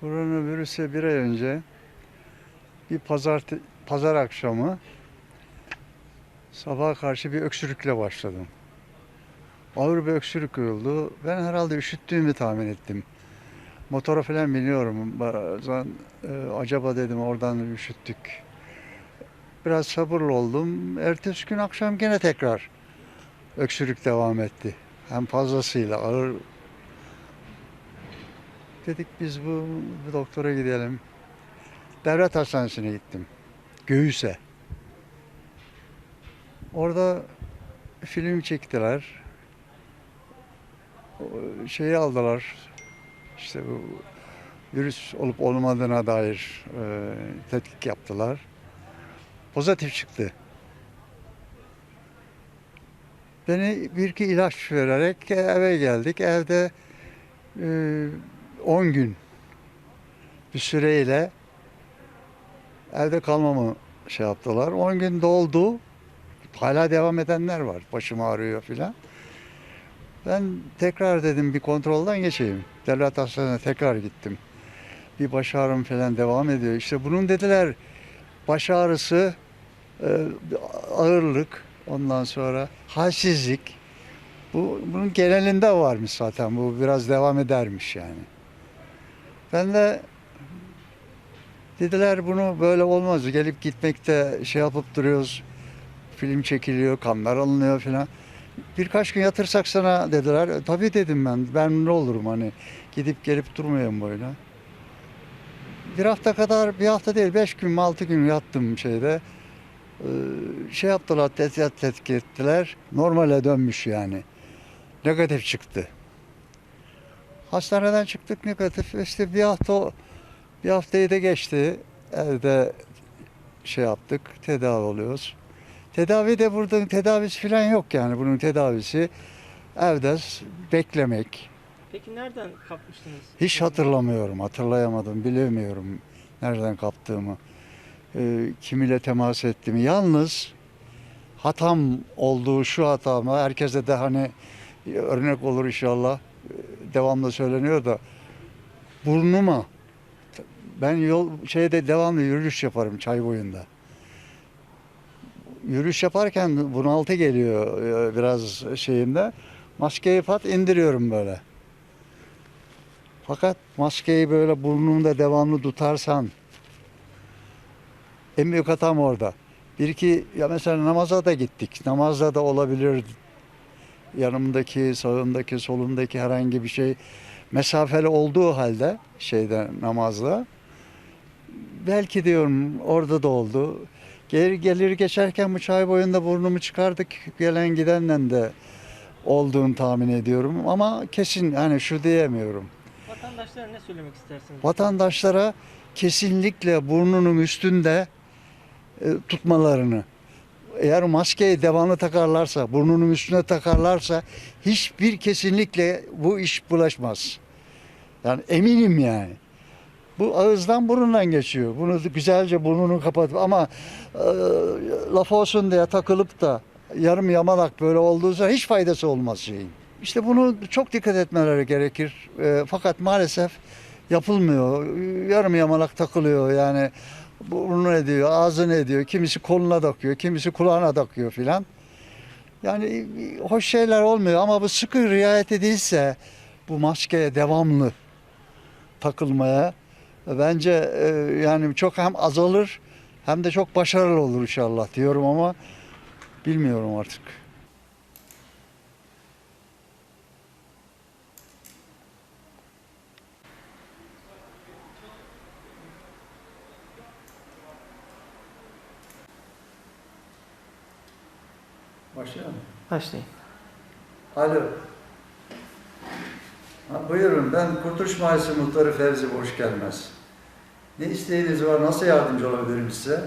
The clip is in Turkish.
Koronavirüse bir ay önce bir pazar pazar akşamı sabaha karşı bir öksürükle başladım. Ağır bir öksürük oldu. Ben herhalde üşüttüğümü tahmin ettim. Motora falan biniyorum. Bazen e, acaba dedim oradan üşüttük. Biraz sabırlı oldum. Ertesi gün akşam gene tekrar öksürük devam etti. Hem fazlasıyla ağır Dedik biz bu, bu doktora gidelim. Devlet hastanesine gittim. Göğüse. Orada film çektiler. Şeyi aldılar. İşte bu virüs olup olmadığına dair e, tetkik yaptılar. Pozitif çıktı. Beni bir iki ilaç vererek eve geldik. Evde e, 10 gün bir süreyle evde kalmamı şey yaptılar. 10 gün doldu. Hala devam edenler var. Başım ağrıyor filan. Ben tekrar dedim bir kontrolden geçeyim. Devlet hastanesine tekrar gittim. Bir baş ağrım falan devam ediyor. İşte bunun dediler baş ağrısı, e, ağırlık, ondan sonra halsizlik. Bu, bunun genelinde varmış zaten. Bu biraz devam edermiş yani. Ben de dediler bunu böyle olmaz. Gelip gitmekte şey yapıp duruyoruz. Film çekiliyor, kanlar alınıyor falan. Birkaç gün yatırsak sana dediler. E, Tabii dedim ben. Ben ne olurum hani gidip gelip durmayayım böyle. Bir hafta kadar, bir hafta değil, beş gün, altı gün yattım şeyde. Ee, şey yaptılar, tetkik ettiler. Normale dönmüş yani. Negatif çıktı. Hastaneden çıktık negatif. İşte bir hafta bir haftayı da geçti. Evde şey yaptık. Tedavi oluyoruz. Tedavi de burada tedavisi falan yok yani. Bunun tedavisi evde beklemek. Peki nereden kapmıştınız? Hiç hatırlamıyorum, hatırlayamadım, bilemiyorum nereden kaptığımı. Ee, kimiyle temas ettiğimi. Yalnız hatam olduğu şu hatama herkese de hani örnek olur inşallah. Devamlı söyleniyor da burnuma ben yol şeyde devamlı yürüyüş yaparım çay boyunda. Yürüyüş yaparken bunaltı geliyor e, biraz şeyinde. Maskeyi pat indiriyorum böyle. Fakat maskeyi böyle burnumda devamlı tutarsan en büyük hatam orada. Bir iki ya mesela namaza da gittik. Namazda da olabilir. Yanımdaki, sağımdaki, solumdaki herhangi bir şey mesafeli olduğu halde şeyde namazda belki diyorum orada da oldu. Geri gelir geçerken bu çay boyunda burnumu çıkardık. Gelen gidenle de olduğunu tahmin ediyorum ama kesin hani şu diyemiyorum. Vatandaşlara ne söylemek istersiniz? Vatandaşlara kesinlikle burnunun üstünde e, tutmalarını eğer maskeyi devamlı takarlarsa, burnunun üstüne takarlarsa hiçbir kesinlikle bu iş bulaşmaz. Yani eminim yani. Bu ağızdan burundan geçiyor. Bunu güzelce burnunu kapatıp ama e, laf olsun diye takılıp da yarım yamalak böyle olduğu hiç faydası olmaz şeyin. İşte bunu çok dikkat etmeleri gerekir. E, fakat maalesef yapılmıyor. Yarım yamalak takılıyor yani burnunu ediyor, ağzını ediyor. Kimisi koluna takıyor, kimisi kulağına takıyor filan. Yani hoş şeyler olmuyor ama bu sıkı riayet edilse bu maskeye devamlı takılmaya bence e, yani çok hem azalır hem de çok başarılı olur inşallah diyorum ama bilmiyorum artık. Başlayalım. Başlayın. Alo. Ha, buyurun ben Kurtuluş Mahallesi Muhtarı Fevzi Boş Gelmez. Ne isteğiniz var? Nasıl yardımcı olabilirim size?